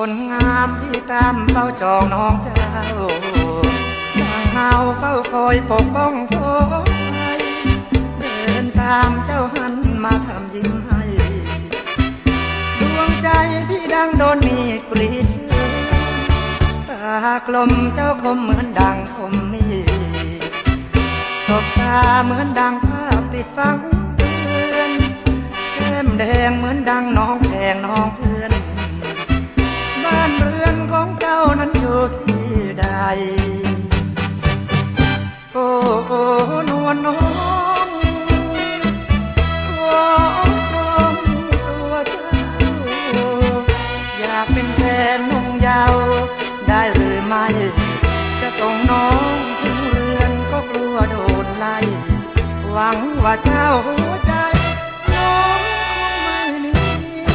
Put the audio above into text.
คนงามที่ตามเฝ้าจองน้องเจ้าดังเฮาเฝ้าคอยปกป้องโทยเดินตามเจ้าหันมาทำยิ้มให้ ดวงใจพี่ดังโดนมีดกรีดเชือตากลมเจ้าคมเหมือนดังคมมีตบตาเหมือนดังภาพติดฟังเตือนแก้มแดงเหมือนดังน้องแพงน้อง โอ้โอ้นวลน้องขอจองตัวเจ้า อยากเป็นแฟนนุ่งยาว ได้หรือไม่ จะส่งน้องถึงเรือนก็กลัวโดนไล่ หวังว่าเจ้า